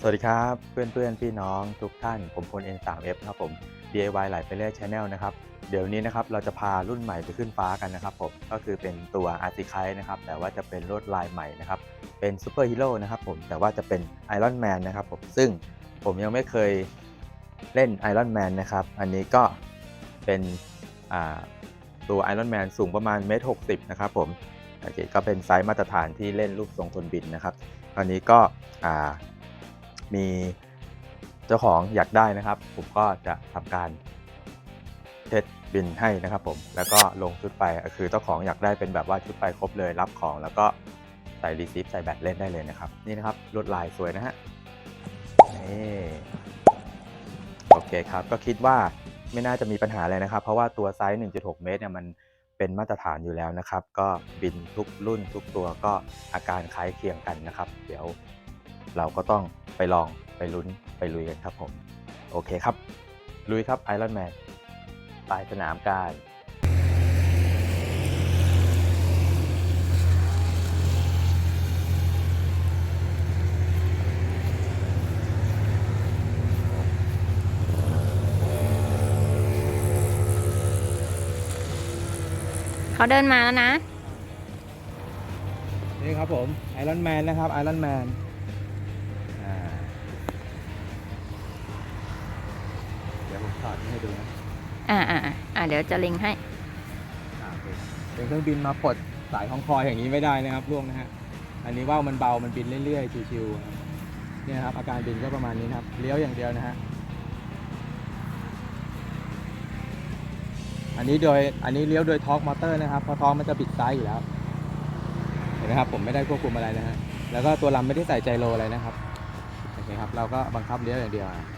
สวัสดีครับเพื่อนเพื่อนๆพี่น้องทุกท่านผมพล N3F ครับผม DIY ไหลไปเรื่อย Channel นะครับเดี๋ยวนี้นะครับเราจะพารุ่นใหม่ไปขึ้นฟ้ากันนะครับผมก็คือเป็นตัว a r t i c i นะครับแต่ว่าจะเป็นลวดลายใหม่นะครับเป็นซูเปอร์ฮีโร่นะครับผมแต่ว่าจะเป็น Iron Man นะครับผมซึ่งผมยังไม่เคยเล่น Iron Man นะครับอันนี้ก็เป็นตัว Iron Man สูงประมาณเมตรหกนะครับผมโอเคก็เป็นไซส์มาตรฐานที่เล่นรูปทรงคนบินนะครับตอนนี้ก็อ่า มีเจ้าของอยากได้นะครับ ผมก็จะทำการเทสบินให้นะครับผมแล้วก็ลงชุดไปคือเจ้าของอยากได้เป็นแบบว่าชุดไปครบเลยรับของ แล้วก็ใส่รีซิฟใส่แบตเล่นได้เลยนะครับนี่นะครับลวดลายสวยนะฮะนี่โอเคครับก็คิดว่าไม่น่าจะมีปัญหาอะไรนะครับ เพราะว่าตัวไซส์ 1.6 เมตรเนี่ยมันเป็นมาตรฐานอยู่แล้วนะครับ ก็บินทุกรุ่นทุกตัวก็อาการคล้ายเคียงกันนะครับ เดี๋ยวเราก็ต้อง ไปลองไปลุ้นไปลุยกันครับผม โอเคครับ ลุยครับไอรอนแมนปลายสนามการเขาเดินมาแล้วนะ นี่ครับผมไอรอนแมนนะครับไอรอนแมน ดี๋ยวผมถอดให้ดูนะอ่าอ่าอ่าเดี๋ยวจะลิงก์ให้อ่าโอเคเป็นเครื่องบินมาปลดสายของคอยอย่างนี้ไม่ได้นะครับล่วงนะฮะอันนี้ว่าวมันเบามันบินเรื่อยๆชิวๆครับเนี่ยครับอาการบินก็ประมาณนี้นะครับเลี้ยวอย่างเดียวนะฮะอันนี้โดยอันนี้เลี้ยวโดยทอร์กมอเตอร์นะครับเพราะทอร์กมันจะบิดซ้ายอยู่แล้วเห็นไหมครับผมไม่ได้ควบคุมอะไรนะฮะแล้วก็ตัวลำไม่ได้ใส่ใจโลอะไรนะครับโอเคครับเราก็บังคับเลี้ยวอย่างเดียวแล้วแต่เรา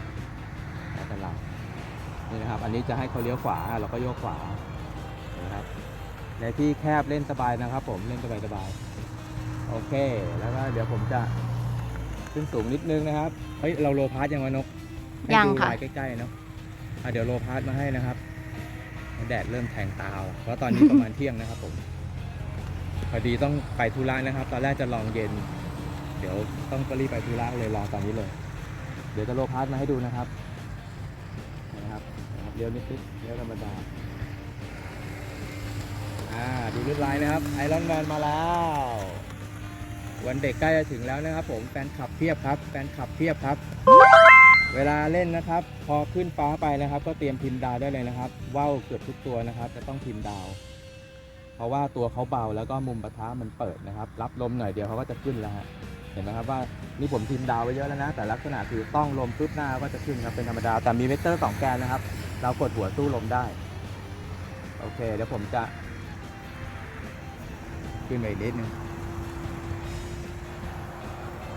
นี่นะครับ อันนี้จะให้เขาเลี้ยวขวาเราก็โยกขวาเห็นะครับในที่แคบเล่นสบายนะครับ ผมเล่นสบายสบายๆโอเค แล้วก็เดี๋ยวผมจะขึ้นสูงนิดนึงนะครับเฮ้ยเราโลพาสยังวะนกให้ยังดูค่ะลายใกล้ๆเนาะอะเดี๋ยวโลพาสมาให้นะครับแดดเริ่มแทงตาเอาเพราะตอนนี้ประมาณเที่ยงนะครับผมพอดีต้องไปธุระนะครับ ตอนแรกจะลองเย็น เดี๋ยวต้องรีบไปธุระเลยลองตอนนี้เลย เดี๋ยวจะโลพาสมาให้ดูนะครับ เลี้ยวนิดๆเลี้ยวธรรมดา อ่าดูรูปลายนะครับไอรอนแมนมาแล้ว วันเด็กใกล้จะถึงแล้วนะครับ ผมแฟนคลับเพียบครับ แฟนคลับเพียบครับ เวลาเล่นนะครับ พอขึ้นฟ้าไปนะครับ ก็เตรียมพิมพ์ดาวได้เลยนะครับว่าวเกือบทุกตัวนะครับ จะต้องพิมพ์ดาว เพราะว่าตัวเขาเบาแล้วก็มุมปะทะมันเปิดนะครับ รับลมหน่อยเดียวเขาก็จะขึ้นแล้วฮะเห็นไหมครับว่านี่ผมพิมพ์ดาวไว้เยอะแล้วนะ แต่ลักษณะคือต้องลมปุ๊บหน้าก็จะขึ้นครับเป็นธรรมดาแต่มีเวกเตอร์สองแกนนะครับ เรากดหัวสู้ลมได้ โอเค เดี๋ยวผมจะ ขึ้นไปอีกนิดนึง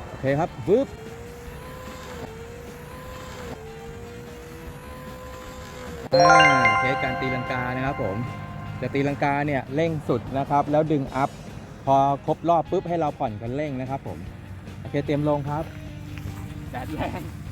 โอเคครับบึ๊บอ่าเทสการตีลังกานะครับผม จะตีลังกาเนี่ยเร่งสุดนะครับ แล้วดึงอัพ พอครบรอบปุ๊บให้เราผ่อนคันเร่งนะครับผม โอเคเตรียมลงครับแดดแรง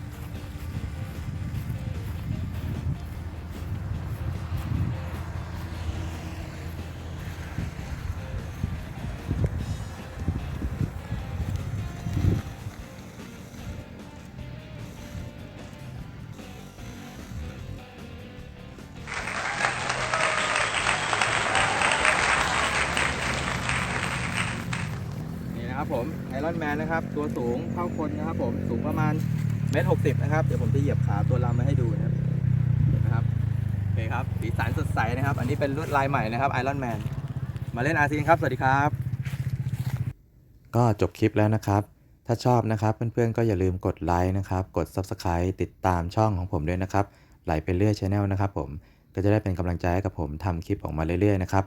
นะครับผมไอรอนแมนนะครับ ตัวสูงเท่าคนนะครับผมสูงประมาณเมตรหกสิบนะครับเดี๋ยวผมจะเหยียบขาตัวลำมาให้ดูนะครับนะครับโอเคครับสีสันสดใสนะครับ อันนี้เป็นลวดลายใหม่นะครับไอรอนแมนมาเล่นอาซีครับ สวัสดีครับ ก็จบคลิปแล้วนะครับ ถ้าชอบนะครับเพื่อนๆก็อย่าลืมกดไลค์นะครับกด Subscribe ติดตามช่องของผมด้วยนะครับไหลไปเรื่อยช anel นะครับผมก็จะได้เป็นกำลังใจให้กับผมทำคลิปออกมาเรื่อยๆนะครับ